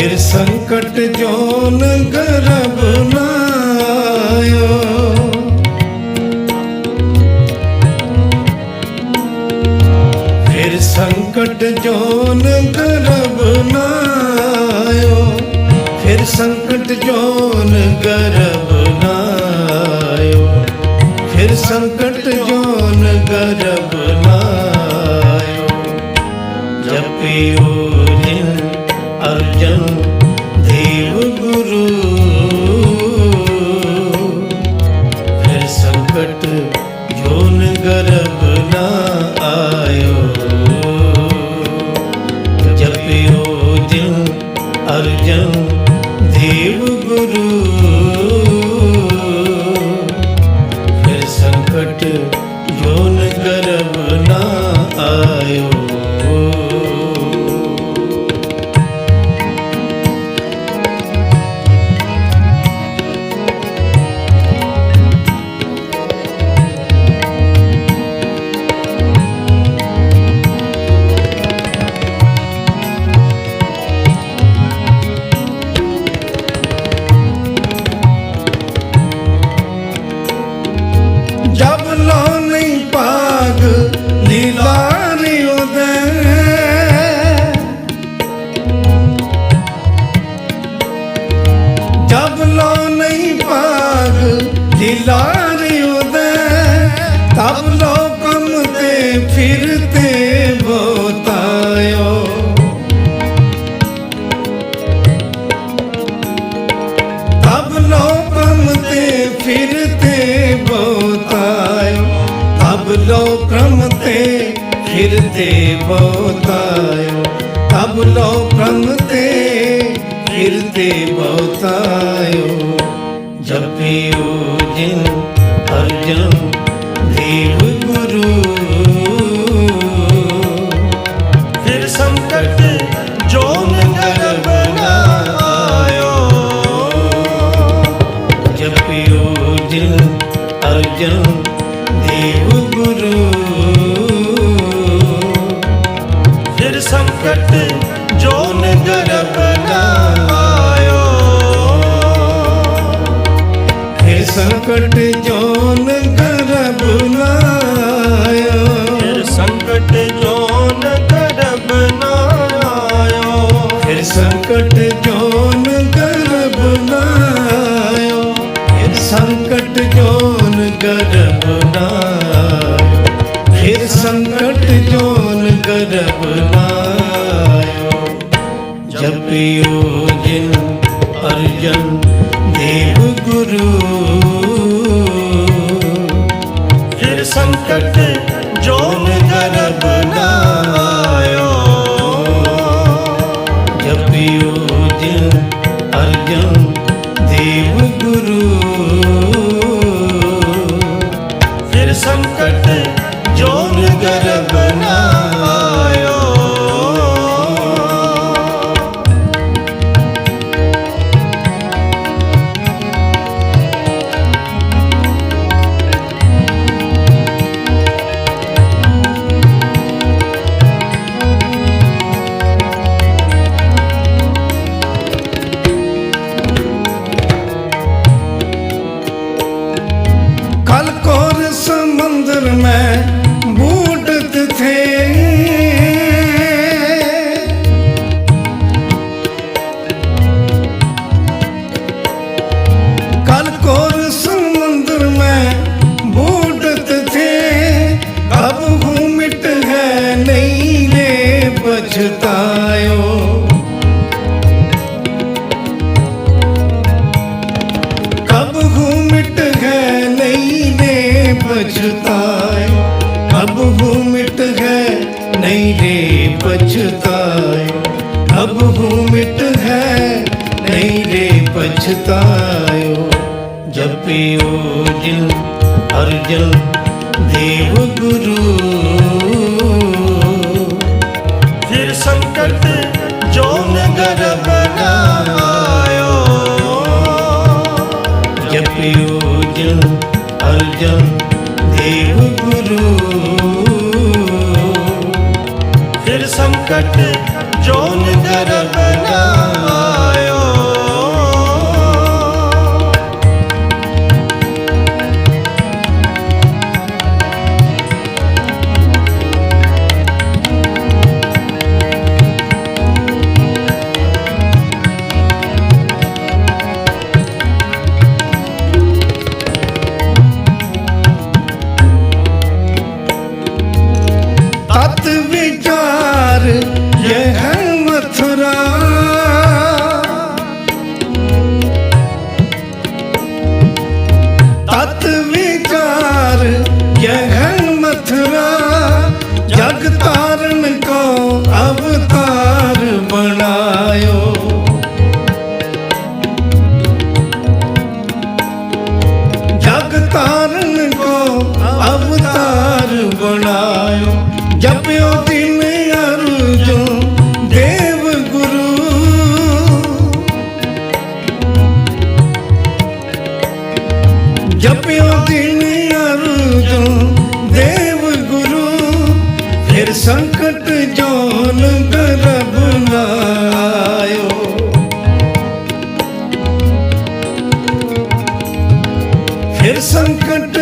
ਫਿਰ ਸੰਕਟ ਜੋਨ ਗਰਬ ਨਾ ਆਇਓ ਫਿਰ ਸੰਕਟ ਜੋਨ ਗਰਬ ਨਾ ਫਿਰ ਸੰਕਟ ਜੋਨ ਗਰਬ ਨਾ ਆਇਓ ਫਿਰ ਸੰਕਟ ਜੋਨ ਗਰਬ ਨਾ ਜਪਿਓ ਅਰਜਨ ਦੇਵ ਗੁਰੂ। ਫਿਰ ਸੰਕਟ ਜੋਨ ਗਰਬ ਨਾ ਆਇਓ। ਜਪਿਓ ਜਿਨ ਅਰਜਨ ਦੇਵ ਗੁਰੂ। ਤਬ ਲੋਕਮ ਤੇ ਫਿਰਤੇ ਬੋਤਾਇਓ ਤਬ ਲੋਕਮ ਤੇ ਫਿਰਤੇ ਬੋਤਾਇਓ ਜਪਿਓ ਜਿਨ ਅਰਜਨ ਦੇਵ ਗੁਰੂ। ਫਿਰ ਸੰਕਟ ਜੋਨ ਗਰਬ ਨਾ ਆਇਓ ਜਪਿਓ ਜਿਨ ਅਰਜਨ ਦੇਵ ਗੁਰੂ ਫਿਰ ਸੰਕਟ ਜੋਨ ਗਰਬ ਨਾ ਆਇਓ ਫਿਰ ਸੰਕਟ ਜੋਨ ਗਰਬ ਫਿਰ ਸੰਕਟ ਜੋਨ ਗਰਬ ਨਾ ਆਇਓ ਫਿਰ ਸੰਕਟ ਜੋਨ ਗਰਬ ਲਾਇਓ ਫਿਰ ਸੰਕਟ ਜੋਨ ਗਰਬ ਲਾਇਓ ਫਿਰ ਸੰਕਟ ਜੋਨ ਗਰਬ ਲਾਇਓ ਜਪਿਓ ਜਿਨ ਅਰਜਨ ਦੇਵ ਗੁਰੂ ਫਿਰ ਸੰਕਟ ਜੋਨ ਗਰਬ ਨਾ ਆਇਓ ਜਪਿਓ ਜਿਨ ਅਰਜਨ ਦੇਵ ਗੁਰੂ ਜੋਨ ਗਰਬ ਪਛਤਾਇਓ। ਜਪਿਓ ਜਿਨ ਅਰਜਨ ਦੇਵ ਗੁਰੂ। ਫਿਰ ਸੰਕਟ ਜੋ ਨਗਰ ਬਨਾਇਓ ਜਪਿਓ ਜਿਨ ਅਰਜਨ ਦੇਵ ਗੁਰੂ। ਫਿਰ ਸੰਕਟ ਜੋ ਨਗਰ ਬਨਾਇਓ। ਤਤ ਵਿਚਾਰ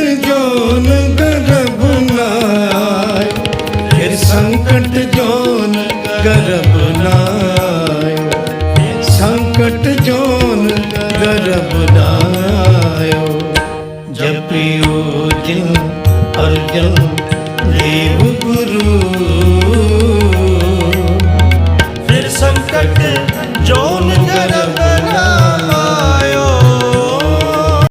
ਜੋਨ ਗਰਬ ਨਾਇ। ਫਿਰ ਸੰਕਟ ਜੋਨ ਗਰਬ ਨਾਇ। ਸੰਕਟ ਜੋਨ ਗਰਬ ਨਾਇਓ ਜਪਿਓ ਜਿਨ ਅਰਜਨ, ਦੇਵ ਗੁਰੂ।